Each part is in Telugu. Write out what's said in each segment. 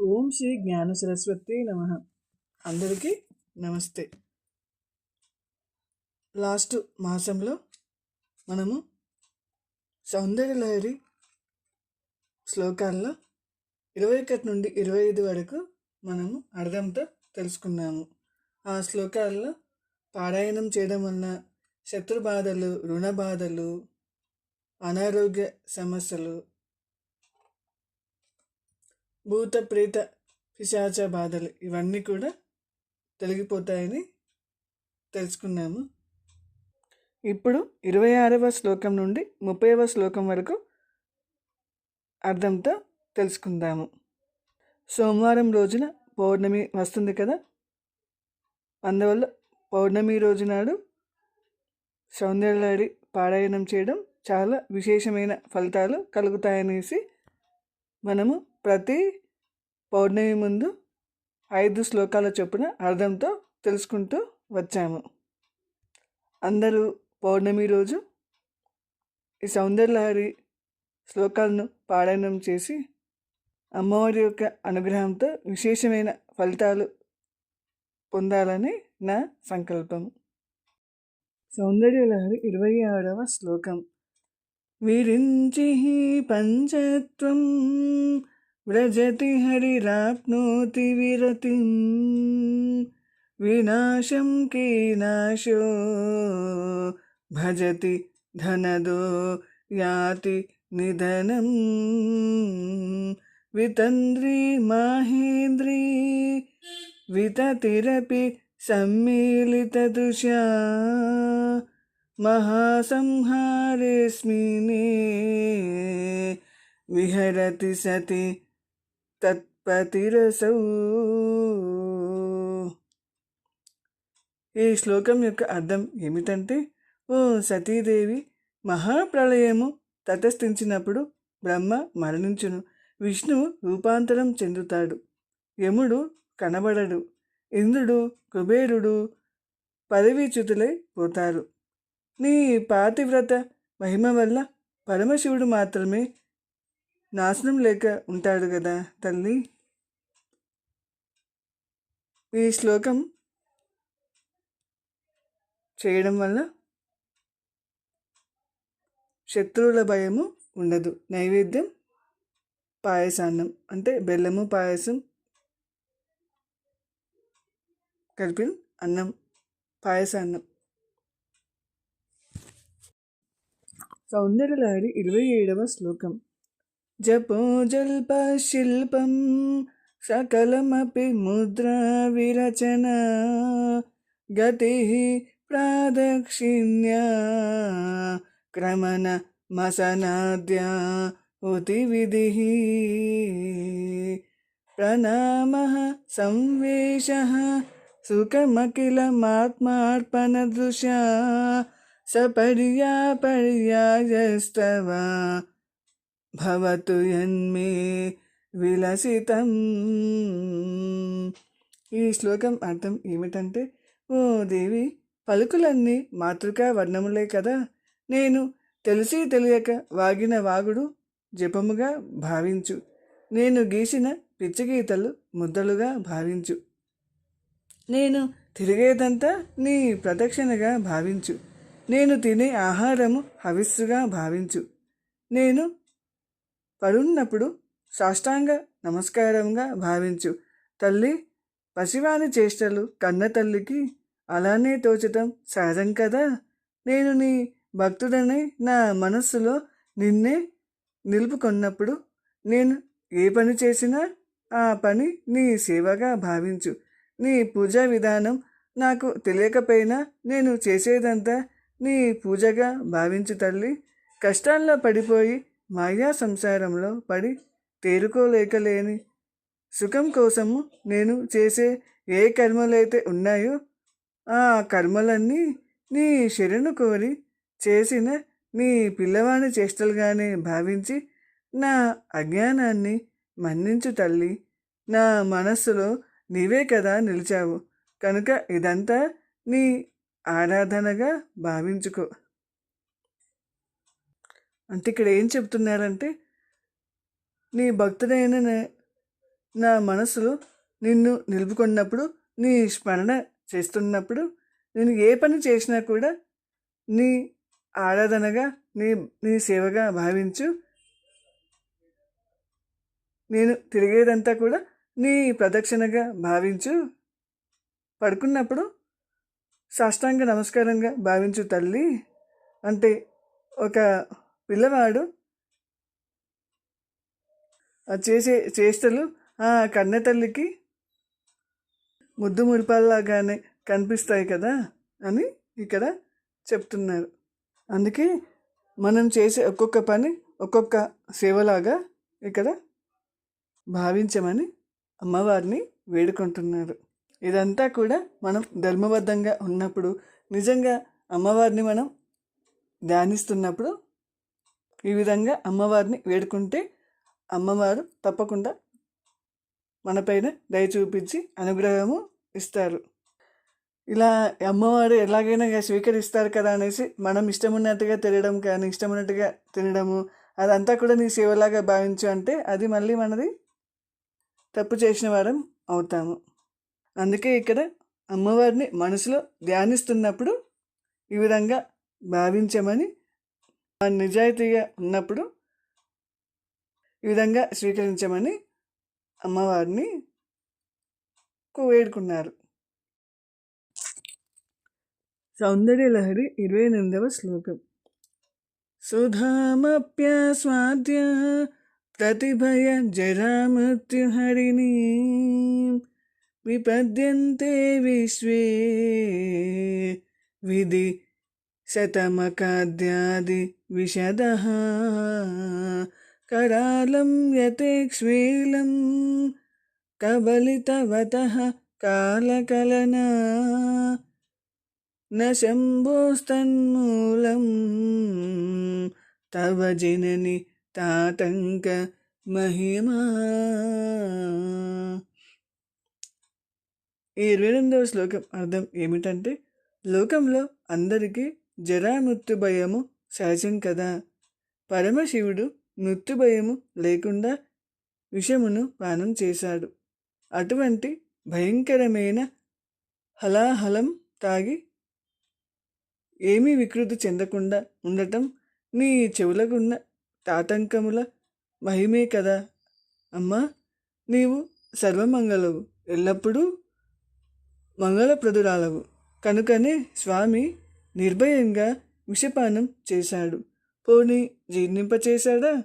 ఓం శ్రీ జ్ఞాన సరస్వతి నమ. అందరికీ నమస్తే. లాస్ట్ మాసంలో మనము సౌందర్యలహరి శ్లోకాల్లో ఇరవై ఒకటి నుండి ఇరవై ఐదు వరకు మనము అర్థంతో తెలుసుకున్నాము. ఆ శ్లోకాల్లో పారాయణం చేయడం వలన శత్రు బాధలు రుణ బాధలు అనారోగ్య సమస్యలు భూత ప్రేత పిశాచ బాధలు ఇవన్నీ కూడా తొలగిపోతాయని తెలుసుకున్నాము. ఇప్పుడు ఇరవై ఆరవ శ్లోకం నుండి ముప్పైవ శ్లోకం వరకు అర్థంతో తెలుసుకుందాము. సోమవారం రోజున పౌర్ణమి వస్తుంది కదా? అందువల్ల పౌర్ణమి రోజు నాడు సౌందర్యలాడి పారాయణం చేయడం చాలా విశేషమైన ఫలితాలు కలుగుతాయనేసి మనము ప్రతి పౌర్ణమి ముందు ఐదు శ్లోకాల చొప్పున అర్థంతో తెలుసుకుంటూ వచ్చాము. అందరూ పౌర్ణమి రోజు ఈ సౌందర్యలహరి శ్లోకాలను పారాయణం చేసి అమ్మవారి యొక్క అనుగ్రహంతో విశేషమైన ఫలితాలు పొందాలని నా సంకల్పం. సౌందర్యలహరి ఇరవై ఆరవ శ్లోకం. విరించి పంచత్వం व्रजति हरिराप्नोति विरतिम् विनाशं कीनाशो। भजति धनदो याति निधनम् वितन्द्री माहेन्द्री। विततिरपि सम्मिलितदृशा महासंहारेऽस्मिने विहरति सति తత్పతిరసౌ. ఈ శ్లోకం యొక్క అర్థం ఏమిటంటే ఓ సతీదేవి మహాప్రళయము తటస్థించినప్పుడు బ్రహ్మ మరణించును. విష్ణువు రూపాంతరం చెందుతాడు. యముడు కనబడడు. ఇంద్రుడు కుబేరుడు పదవీచ్యుతులై పోతారు. నీ పాతివ్రత మహిమ వల్ల పరమశివుడు మాత్రమే నాశనం లేక ఉంటాడు కదా తల్లి? ఈ శ్లోకం చేయడం వల్ల శత్రువుల భయము ఉండదు. నైవేద్యం పాయసాన్నం అంటే బెల్లము పాయసం కలిపి అన్నం పాయసాన్నం. సౌందర్యలహరి ఇరవై ఏడవ శ్లోకం. जपो जल्पशिल्पं सकलमपि मुद्राविरचना गतिः प्रादक्षिण्या क्रमनमसनाद्या उतिविधिः। प्रणामः संवेशः सुखमखिलमात्मार्पणदृशा सपर्यापर्यायस्तव। భవతు యన్మే విలసితం ఈ శ్లోకం అర్థం ఏమిటంటే ఓ దేవి పలుకులన్నీ మాతృకా వర్ణములే కదా! నేను తెలిసి తెలియక వాగిన వాగుడు జపముగా భావించు. నేను గీసిన పిచ్చిగీతలు ముద్దలుగా భావించు. నేను తిరిగేదంతా నీ ప్రదక్షిణగా భావించు. నేను తినే ఆహారము హవిస్సుగా భావించు. నేను పడున్నప్పుడు సాష్టాంగ నమస్కారంగా భావించు. తల్లి పసివాని చేష్టలు కన్న తల్లికి అలానే తోచటం సహజం కదా? నేను నీ భక్తుడని నా మనస్సులో నిన్నే నిలుపుకున్నప్పుడు నేను ఏ పని చేసినా ఆ పని నీ సేవగా భావించు. నీ పూజా విధానం నాకు తెలియకపోయినా నేను చేసేదంతా నీ పూజగా భావించు తల్లి. కష్టాల్లో పడిపోయి మాయా సంసారంలో పడి తేరుకోలేకలేని సుఖం కోసము నేను చేసే ఏ కర్మలైతే ఉన్నాయో ఆ కర్మలన్నీ నీ శరణు కోరి చేసిన నీ పిల్లవాని చేష్టలుగానే భావించి నా అజ్ఞానాన్ని మన్నించు తల్లి. నా మనస్సులో నీవే కదా నిలిచావు. కనుక ఇదంతా నీ ఆరాధనగా భావించుకో. అంటే ఇక్కడ ఏం చెప్తున్నారంటే నీ భక్తుడైన నా మనసులో నిన్ను నిలుపుకున్నప్పుడు నీ స్మరణ చేస్తున్నప్పుడు నేను ఏ పని చేసినా కూడా నీ ఆరాధనగా నీ నీ సేవగా భావించు. నేను తిరిగేదంతా కూడా నీ ప్రదక్షిణగా భావించు. పడుకున్నప్పుడు సాష్టాంగ నమస్కారంగా భావించు తల్లి. అంటే ఒక పిల్లవాడు ఆ చేసే చేష్టలు ఆ కన్నెతల్లికి ముద్దు మురిపాల్లాగానే కనిపిస్తాయి కదా అని ఇక్కడ చెప్తున్నారు. అందుకే మనం చేసే ఒక్కొక్క పని ఒక్కొక్క సేవలాగా ఇక్కడ భావించమని అమ్మవారిని వేడుకుంటున్నారు. ఇదంతా కూడా మనం ధర్మబద్ధంగా ఉన్నప్పుడు నిజంగా అమ్మవారిని మనం ధ్యానిస్తున్నప్పుడు ఈ విధంగా అమ్మవారిని వేడుకుంటే అమ్మవారు తప్పకుండా మనపైన దయ చూపించి అనుగ్రహము ఇస్తారు. ఇలా అమ్మవారు ఎలాగైనా స్వీకరిస్తారు కదా అనేసి మనం ఇష్టం ఉన్నట్టుగా తినడం కానీ ఇష్టం ఉన్నట్టుగా తినడము అదంతా కూడా నీ సేవలాగా భావించు అంటే అది మళ్ళీ మనది తప్పు చేసిన వారం అవుతాము. అందుకే ఇక్కడ అమ్మవారిని మనసులో ధ్యానిస్తున్నప్పుడు ఈ విధంగా భావించమని నిజాయితీగా ఉన్నప్పుడు ఈ విధంగా స్వీకరించమని అమ్మవారిని వేడుకున్నారు. సౌందర్యలహరి ఇరవై ఎనిమిదవ శ్లోకం. సుధామప్యాస్వాద్య ప్రతిభయ జరామృత్యుహరిణి విపద్యంతే విశ్వే విధి శతమకాద్యాది విశద करालं यतेक्ष्मीलं कबलितवतः कालकलना न शम्भोस्तन्मूलं तव जननि తాతంక మహిమా ఈ ఇరవై రెండవ శ్లోకం అర్థం ఏమిటంటే లోకంలో అందరికీ జరామృత్యు భయము సహజం కదా? పరమశివుడు మృత్యు భయము లేకుండా విషమును పానం చేశాడు. అటువంటి భయంకరమైన హలాహలం తాగి ఏమీ వికృతి చెందకుండా ఉండటం నీ చెవులకున్న తాతంకముల మహిమే కదా? అమ్మా నీవు సర్వమంగళవు. ఎల్లప్పుడూ మంగళప్రదురాలవు. కనుకనే స్వామి నిర్భయంగా విషపానం చేశాడు. పోనీ జీర్ణింపచేశాడా?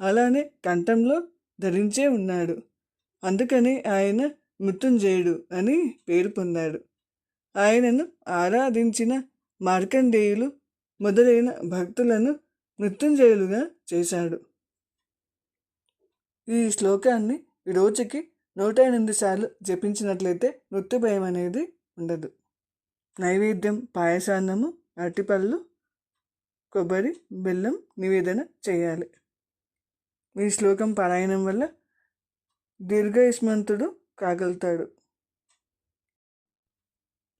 అలానే కంఠంలో ధరించే ఉన్నాడు. అందుకని ఆయన మృత్యుంజయుడు అని పేరు పొందాడు. ఆయనను ఆరాధించిన మార్కండేయులు మొదలైన భక్తులను మృత్యుంజయులుగా చేశాడు. ఈ శ్లోకాన్ని ఈ రోజుకి నూట ఎనిమిది సార్లు జపించినట్లయితే మృత్యు భయం అనేది ఉండదు. నైవేద్యం పాయసాన్నము అరటిపళ్ళు కొబ్బరి బెల్లం నివేదన చేయాలి. ఈ శ్లోకం పారాయణం వల్ల దీర్ఘయుష్మంతుడు కాగలుతాడు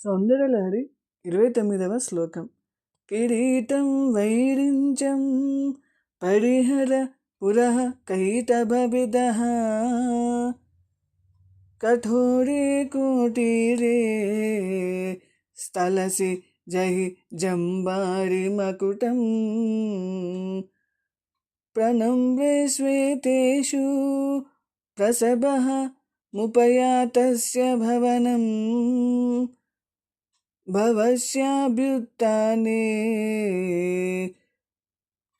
సౌందర్యలహరి ఇరవై తొమ్మిదవ శ్లోకం. కిరీటం వైరించం పరిహర పురః కైతభిద కఠోరే కోటీరే స్థలసి జహి జంబారి మకుటం. శ్వేతేషు ప్రసభ ముపయాతస్య భవనం. భవస్యాభ్యుత్నే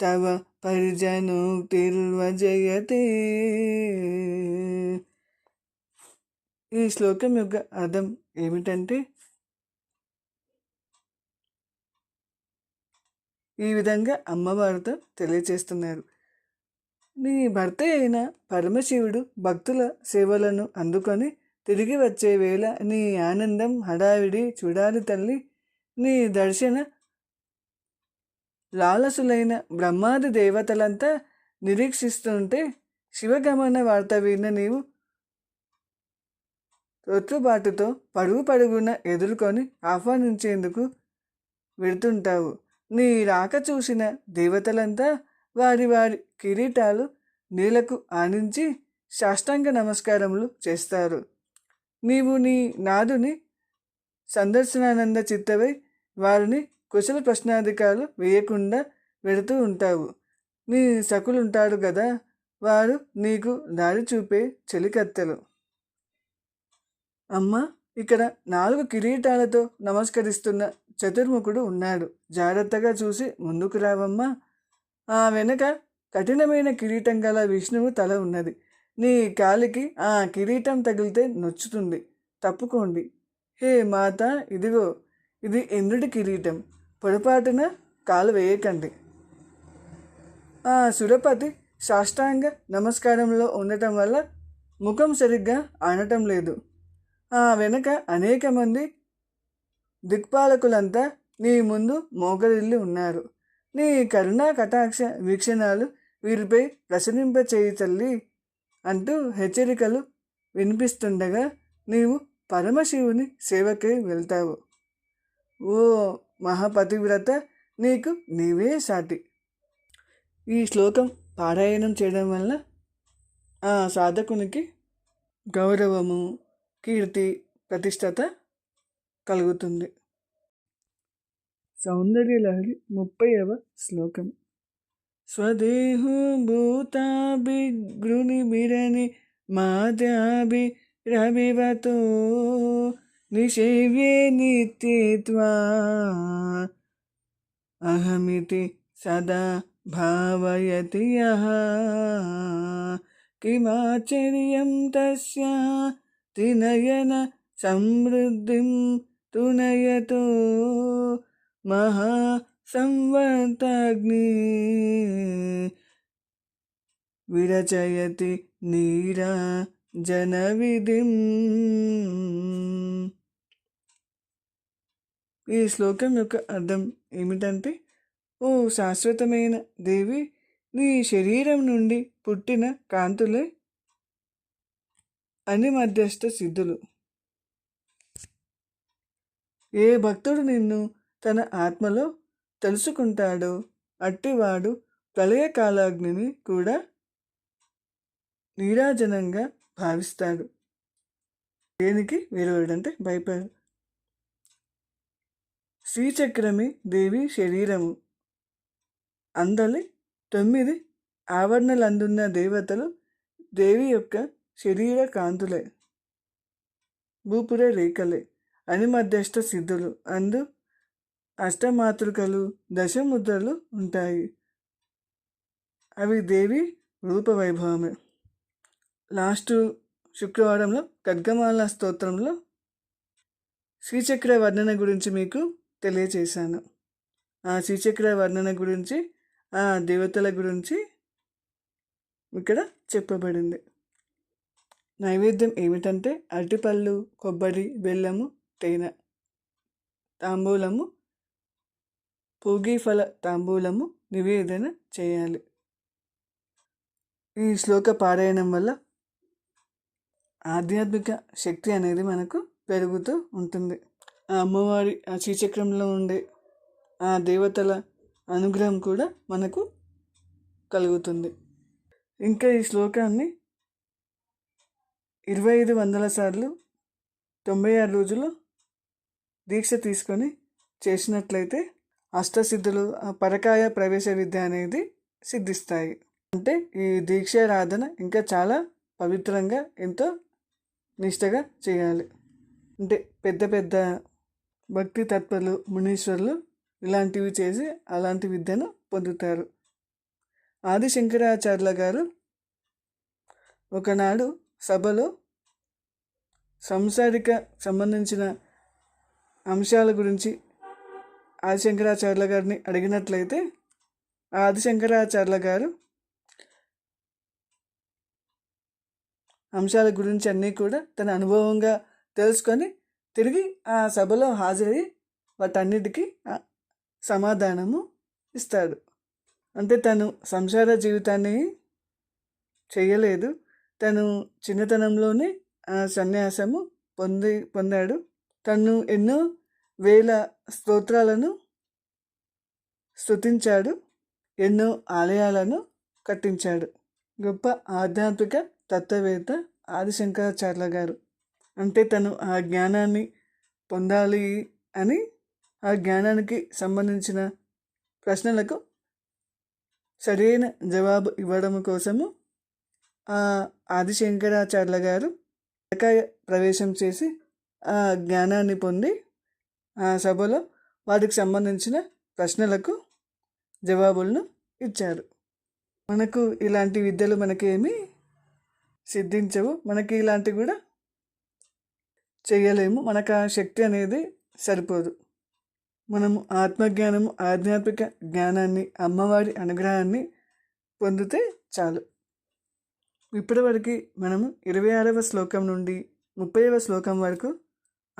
తవ పరిజనోక్తిర్వజయతే ఈ శ్లోకం యొక్క అర్థం ఏమిటంటే ఈ విధంగా అమ్మవారితో తెలియచేస్తున్నారు. నీ భర్త అయిన పరమశివుడు భక్తుల సేవలను అందుకొని తిరిగి వచ్చే వేళ నీ ఆనందం హడావిడి చూడాలి తల్లి. నీ దర్శన లాలసులైన బ్రహ్మాది దేవతలంతా నిరీక్షిస్తుంటే శివగమన వార్త విన్న నీవు తొత్తుబాటుతో పడుగు పడుగున ఎదుర్కొని ఆహ్వానించేందుకు వెడుతుంటావు నీ రాక చూసిన దేవతలంతా వారి వారి కిరీటాలు నీలకు ఆనించి సాష్టాంగ నమస్కారములు చేస్తారు. నీవు నీ నాదుని సందర్శనానంద చిత్తవై వారిని కుశల ప్రశ్నాధికారులు వేయకుండా వెడుతూ ఉంటావు. నీ సకులుంటారు కదా వారు నీకు దారి చూపే చెలికత్తెలు. అమ్మ ఇక్కడ నాలుగు కిరీటాలతో నమస్కరిస్తున్న చతుర్ముఖుడు ఉన్నాడు. జాగ్రత్తగా చూసి ముందుకు రావమ్మా. ఆ వెనక కఠినమైన కిరీటం గల విష్ణువు తల ఉన్నది. నీ కాలికి ఆ కిరీటం తగిలితే నొచ్చుతుంది. తప్పుకోండి. హే మాత ఇదిగో ఇది ఇంద్రుడి కిరీటం. పొరపాటున కాలు వేయకండి. ఆ సురపతి సాష్టాంగ నమస్కారంలో ఉండటం వల్ల ముఖం సరిగ్గా ఆనటం లేదు. ఆ వెనక అనేక మంది దిక్పాలకులంతా నీ ముందు మోకరిల్లి ఉన్నారు. నీ కరుణా కటాక్ష వీక్షణాలు వీరిపై ప్రసరింపచేయి తల్లి అంటూ హెచ్చరికలు వినిపిస్తుండగా నీవు పరమశివుని సేవకై వెళ్తావు. ఓ మహాపతివ్రత నీకు నీవే సాటి. ఈ శ్లోకం పారాయణం చేయడం వల్ల ఆ సాధకునికి గౌరవము కీర్తి ప్రతిష్టత కలుగుతుంది. సౌందర్యలహరి ముప్పైవ శ్లోకం. స్వదేహో భూతాభిగృని బిరని మాతాభి రవివతో నిషేవ్యే నిత్యత్వా అహమితి సదా భావయతి యః కిమాచర్యం తస్య తినయన సమృద్ధిం తునయతో మహా సంవర్తాగ్ని విరచయతి నీరా జనవిధిం. ఈ శ్లోకం యొక్క అర్థం ఏమిటంటే ఓ శాశ్వతమైన దేవి నీ శరీరం నుండి పుట్టిన కాంతులే అని మధ్యస్థ సిద్ధులు. ఏ భక్తుడు నిన్ను తన ఆత్మలో తెలుసుకుంటాడో అట్టివాడు ప్రళయకాలాగ్నిని కూడా నీరాజనంగా భావిస్తాడు. దేనికి వీరవుడంటే భయపడు. శ్రీచక్రమి దేవి శరీరము. అందలి తొమ్మిది ఆవరణలందున్న దేవతలు దేవి యొక్క శరీర కాంతులే. భూపుర రేఖలే. అని మధ్యస్థ సిద్ధులు. అందు అష్టమాతృకలు దశముద్రలు ఉంటాయి. అవి దేవి రూపవైభవమే. లాస్ట్ శుక్రవారంలో ఖడ్గమాల స్తోత్రంలో శ్రీచక్ర వర్ణన గురించి మీకు తెలియచేశాను. ఆ శ్రీచక్ర వర్ణన గురించి ఆ దేవతల గురించి ఇక్కడ చెప్పబడింది. నైవేద్యం ఏమిటంటే అరటిపళ్ళు కొబ్బరి బెల్లము తేనె తాంబూలము పూగీఫల తాంబూలము నివేదన చేయాలి. ఈ శ్లోక పారాయణం వల్ల ఆధ్యాత్మిక శక్తి అనేది మనకు పెరుగుతూ ఉంటుంది. ఆ అమ్మవారి ఆ శ్రీచక్రంలో ఉండే ఆ దేవతల అనుగ్రహం కూడా మనకు కలుగుతుంది. ఇంకా ఈ శ్లోకాన్ని ఇరవై ఐదు వందల సార్లు తొంభై ఆరు రోజులు దీక్ష తీసుకొని చేసినట్లయితే అష్టసిద్ధులు పరకాయ ప్రవేశ విద్య అనేది సిద్ధిస్తాయి. అంటే ఈ దీక్షారాధన ఇంకా చాలా పవిత్రంగా ఎంతో నిష్టగా చేయాలి. అంటే పెద్ద పెద్ద భక్తి తత్పరులు మునీశ్వరులు ఇలాంటివి చేసి అలాంటి విద్యను పొందుతారు. ఆది శంకరాచార్యుల గారు ఒకనాడు సభలో సంసారిక సంబంధించిన అంశాల గురించి ఆదిశంకరాచార్యుల గారిని అడిగినట్లయితే ఆదిశంకరాచార్యుల గారు అంశాల గురించి అన్నీ కూడా తన అనుభవంగా తెలుసుకొని తిరిగి ఆ సభలో హాజరై వాటన్నిటికీ సమాధానము ఇస్తాడు. అంటే తను సంసార జీవితాన్ని చేయలేదు. తను చిన్నతనంలోనే సన్యాసము పొంది పొందాడు. తను ఎన్నో వేల స్తోత్రాలను స్థుతించాడు ఎన్నో ఆలయాలను కట్టించాడు. గొప్ప ఆధ్యాత్మిక తత్వవేత్త ఆదిశంకరాచార్య గారు. అంటే తను ఆ జ్ఞానాన్ని పొందాలి అని ఆ జ్ఞానానికి సంబంధించిన ప్రశ్నలకు సరైన జవాబు ఇవ్వడం కోసము ఆ ఆదిశంకరాచార్య గారు ప్రవేశం చేసి ఆ జ్ఞానాన్ని పొంది సభలో వాటికి సంబంధించిన ప్రశ్నలకు జవాబులను ఇచ్చారు. మనకు ఇలాంటి విద్యలు మనకేమీ సిద్ధించవు. మనకి ఇలాంటివి కూడా చేయలేము. మనకు ఆ శక్తి అనేది సరిపోదు. మనము ఆత్మజ్ఞానము ఆధ్యాత్మిక జ్ఞానాన్ని అమ్మవారి అనుగ్రహాన్ని పొందితే చాలు. ఇప్పటివరకు మనము ఇరవై ఆరవ శ్లోకం నుండి ముప్పైవ శ్లోకం వరకు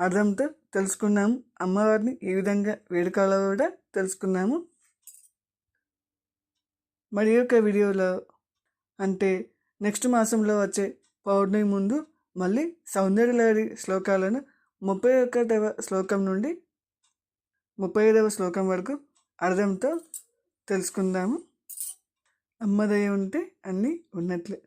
అర్థంతో తెలుసుకున్నాము. అమ్మవారిని ఏ విధంగా వేడుకలో కూడా తెలుసుకున్నాము. మరి యొక్క వీడియోలో అంటే నెక్స్ట్ మాసంలో వచ్చే పౌర్ణమి ముందు మళ్ళీ సౌందర్యలహరి శ్లోకాలను ముప్పై ఒకటవ శ్లోకం నుండి ముప్పై ఐదవ శ్లోకం వరకు అర్థంతో తెలుసుకుందాము. అమ్మదయ ఉంటే అన్నీ ఉన్నట్లే.